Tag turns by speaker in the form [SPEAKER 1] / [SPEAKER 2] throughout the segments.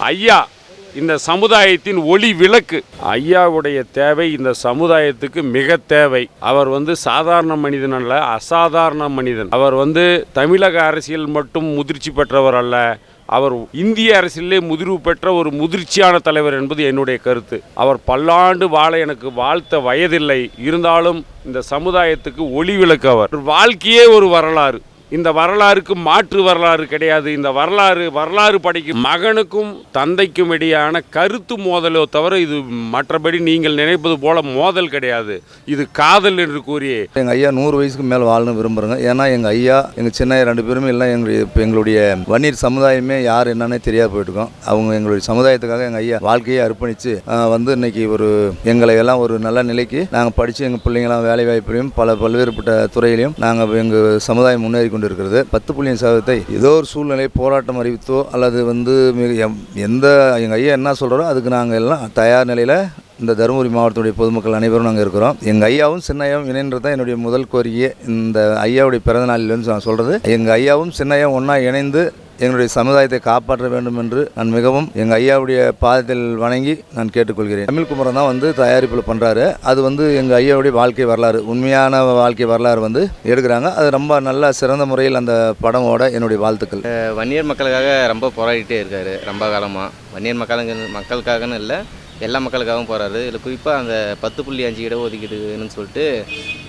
[SPEAKER 1] ஐயா இந்த சமுதாயத்தின் ஒளி விளக்கு. ஐயாவுடைய தேவை இந்த சமுதாயத்துக்கு மிக தேவை. அவர் வந்து சாதாரண மனிதன் அல்ல அசாதாரண மனிதன். அவர் வந்து தமிழக அரசியல் மட்டும் முதிர்ச்சி பெற்றவர் அல்ல. அவர் இந்திய அரசியலே முதிர்வு பெற்ற ஒரு முதிர்ச்சியான தலைவர் என்பது என்னுடைய கருத்து. அவர் பல்லாண்டு வாழ எனக்கு வாழ்த்த வயதில்லை. இருந்தாலும் இந்த சமுதாயத்துக்கு ஒளி விளக்கு அவர். வாழ்க்கையே ஒரு வரலாறு. இந்த வரலாறுக்கு மாற்று வரலாறு கிடையாது. இந்த வரலாறு வரலாறு படிக்கும் மகனுக்கும் தந்தைக்கும் இடையான கருத்து மோதலோ தவிர இது மற்றபடி நீங்கள் நினைப்பது போல மோதல் கிடையாது. இது காதல் என்று கூறியே.
[SPEAKER 2] எங்கள் ஐயா நூறு வயசுக்கு மேலே வாழணும் விரும்புகிறேங்க ஏன்னா எங்கள் ஐயா எங்கள் சின்ன ரெண்டு பேருமே எல்லாம் எங்களுடைய இப்போ எங்களுடைய வன்னியர் சமுதாயமே யார் என்னன்னே தெரியாது போயிட்டுருக்கோம். அவங்க எங்களுடைய சமுதாயத்துக்காக எங்கள் ஐயா வாழ்க்கையை அர்ப்பணித்து வந்து இன்னைக்கு ஒரு எங்களை எல்லாம் ஒரு நல்ல நிலைக்கு நாங்கள் படித்து எங்கள் பிள்ளைங்களாம் வேலை வாய்ப்புலையும் பல பல்வேறுபட்ட துறையிலையும் நாங்கள் எங்கள் சமுதாயம் முன்னேறி கொண்டு இருக்கிறது. பத்து புள்ளியின் சதவீதத்தை ஏதோ ஒரு சூழ்நிலை போராட்டம் அறிவித்தோ அல்லது வந்து மிக எம்- எந்த எங்கள் ஐயா என்ன சொல்கிறாரோ அதுக்கு நாங்கள் எல்லாம் தயார் நிலையில் இந்த தருமபுரி மாவட்டத்துடைய பொதுமக்கள் அனைவரும் நாங்கள் இருக்கிறோம். எங்கள் ஐயாவும் சின்னையாவும் இணைன்றது தான் என்னுடைய முதல் கோரிக்கை இந்த ஐயாவுடைய பிறந்த நாளில் வந்து நான் சொல்கிறது எங்கள் ஐயாவும் சின்னையாவும் ஒன்றா இணைந்து எங்களுடைய சமுதாயத்தை காப்பாற்ற வேண்டும் என்று நான் மிகவும் எங்கள் ஐயாவுடைய பாதத்தில் வணங்கி நான் கேட்டுக்கொள்கிறேன். தமிழ் குமரன் தான் வந்து தயாரிப்பில் பண்ணுறாரு அது வந்து எங்கள் ஐயாவுடைய வாழ்க்கை வரலாறு உண்மையான வாழ்க்கை வரலாறு வந்து எடுக்கிறாங்க. அது ரொம்ப நல்ல சிறந்த முறையில் அந்த படமோட என்னுடைய வாழ்த்துக்கள்.
[SPEAKER 3] வன்னியர் மக்களுக்காக ரொம்ப போராடிட்டே இருக்காரு ரொம்ப காலமாக வன்னியர் மக்களுங்க மக்களுக்காகன்னு இல்லை எல்லா மக்களுக்காகவும் போகிறாரு இதில் குறிப்பாக அந்த பத்து புள்ளி அஞ்சு இட ஒதுக்கீடுன்னு சொல்லிட்டு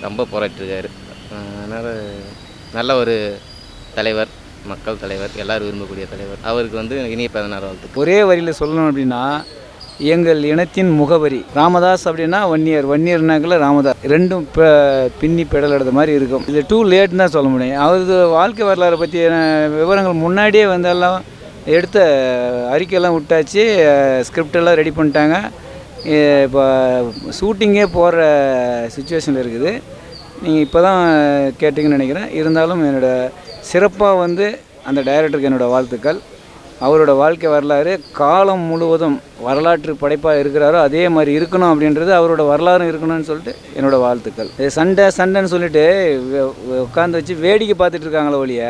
[SPEAKER 3] ரொம்ப போராட்டிருக்காரு அதனால் நல்ல ஒரு தலைவர். மக்கள் தலைவர் எல்லாரும் விரும்பக்கூடிய தலைவர். அவருக்கு வந்து இனிய பதினாறு வாழ்த்து
[SPEAKER 4] ஒரே வரியில் சொல்லணும் அப்படின்னா எங்கள் இனத்தின் முகவரி ராமதாஸ் அப்படின்னா வன்னியர். வன்னியர்னாக்கில் ராமதாஸ். ரெண்டும் பின்னி பெடல் எடுத்த மாதிரி இருக்கும். இது டூ லேட்னு தான் சொல்ல முடியும். அவரது வாழ்க்கை வரலாறை பற்றிய விவரங்கள் முன்னாடியே வந்தெல்லாம் எடுத்த அறிக்கையெல்லாம் விட்டாச்சு. ஸ்கிரிப்டெல்லாம் ரெடி பண்ணிட்டாங்க. இப்போ ஷூட்டிங்கே போகிற சுச்சுவேஷனில் இருக்குது. நீங்கள் இப்போ தான் கேட்டிங்கன்னு நினைக்கிறேன். இருந்தாலும் என்னோடய சிறப்பாக வந்து அந்த டைரக்டருக்கு என்னோடய வாழ்த்துக்கள். அவரோட வாழ்க்கை வரலாறு காலம் முழுவதும் வரலாற்று படைப்பாக இருக்கிறாரோ அதே மாதிரி இருக்கணும் அப்படின்றது அவரோட வரலாறும் இருக்கணும்னு சொல்லிட்டு என்னோடய வாழ்த்துக்கள். இது சண்டை சண்டைன்னு சொல்லிட்டு உட்காந்து வச்சு வேடிக்கை பார்த்துட்டு இருக்காங்களே ஒழிய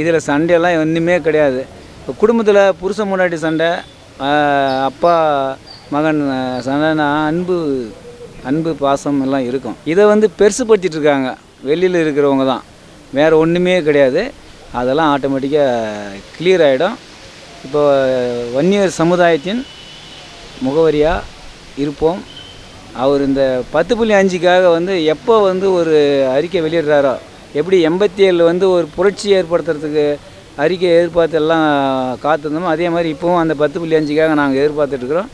[SPEAKER 4] இதில் சண்டையெல்லாம் ஒன்றுமே கிடையாது. இப்போ குடும்பத்தில் புருஷன் முன்னாடி சண்டை அப்பா மகன் சண்டைனா அன்பு அன்பு பாசம் எல்லாம் இருக்கும். இதை வந்து பெருசுப்படுத்திட்டு இருக்காங்க. வெளியில் இருக்கிறவங்க தான். வேறு ஒன்றுமே கிடையாது. அதெல்லாம் ஆட்டோமேட்டிக்காக கிளியர் ஆகிடும் இப்போ வன்னியர் சமுதாயத்தின் முகவரியாக இருப்போம். அவர் இந்த பத்து புள்ளி அஞ்சுக்காக வந்து எப்போ வந்து ஒரு அறிக்கை வெளியிடுறாரோ எப்படி எண்பத்தி ஏழில் வந்து ஒரு புரட்சி ஏற்படுத்துறதுக்கு அறிக்கை எதிர்பார்த்து எல்லாம் காத்திருந்தோமோ அதே மாதிரி இப்போவும் அந்த பத்து புள்ளி அஞ்சுக்காக நாங்கள் எதிர்பார்த்துட்ருக்குறோம்